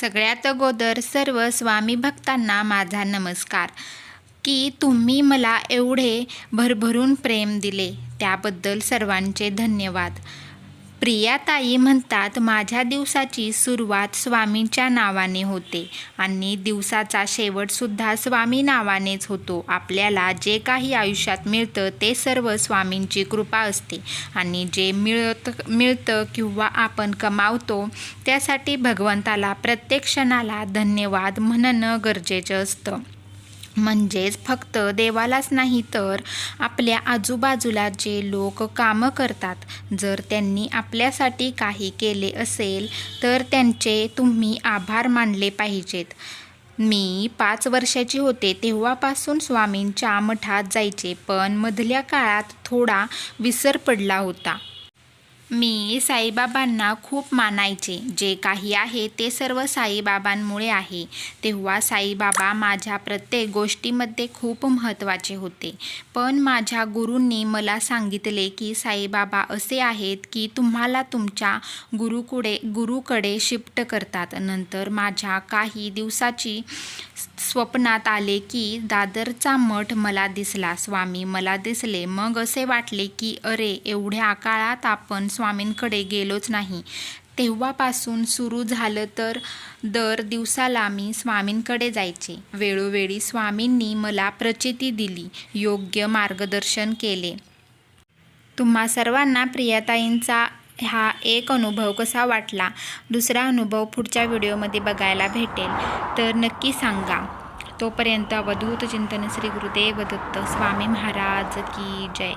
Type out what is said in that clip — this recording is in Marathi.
सगळ्यात अगोदर सर्व स्वामी भक्तांना माझा नमस्कार. की तुम्ही मला एवढे भरभरून प्रेम दिले त्याबद्दल सर्वांचे धन्यवाद. प्रियाताई म्हणतात माझ्या दिवसाची सुरुवात स्वामींच्या नावाने होते आणि दिवसाचा शेवटसुद्धा स्वामी नावानेच होतो. आपल्याला जे काही आयुष्यात मिळतं ते सर्व स्वामींची कृपा असते आणि जे मिळत मिळतं किंवा आपण कमावतो त्यासाठी भगवंताला प्रत्येक क्षणाला धन्यवाद म्हणणं गरजेचं असतं. म्हणजेच फक्त देवालाच नाही तर आपल्या आजूबाजूला जे लोक कामं करतात जर त्यांनी आपल्यासाठी काही केले असेल तर त्यांचे तुम्ही आभार मानले पाहिजेत. मी पाच वर्षाची होते तेव्हापासून स्वामींच्या मठात जायचे पण मधल्या काळात थोडा विसर पडला होता. मी साईबाबांना खूप मानायचे. जे काही आहे ते सर्व साईबाबांमुळे आहे. तेव्हा साईबाबा माझ्या प्रत्येक गोष्टीमध्ये खूप महत्त्वाचे होते. पण माझ्या गुरूंनी मला सांगितले की साईबाबा असे आहेत की तुम्हाला तुमच्या गुरुकुडे गुरुकडे शिफ्ट करतात. नंतर माझ्या काही दिवसाची स्वप्नात आले की दादरचा मठ मला दिसला. स्वामी मला दिसले. मग असे वाटले की अरे एवढ्या काळात आपण स्वामींकडे गेलोच नाही. तेव्हापासून सुरू झालं तर दर दिवसाला मी स्वामींकडे जायचे. वेळोवेळी स्वामींनी मला प्रचिती दिली योग्य मार्गदर्शन केले. तुम्हा सर्वांना प्रियाताईंचा हा एक अनुभव कसा वाटला? दुसरा अनुभव पुढच्या व्हिडिओमध्ये बघायला भेटेल. तर नक्की सांगा. तोपर्यंत अवधूत चिंतन श्री गुरुदेव दत्त स्वामी महाराज की जय.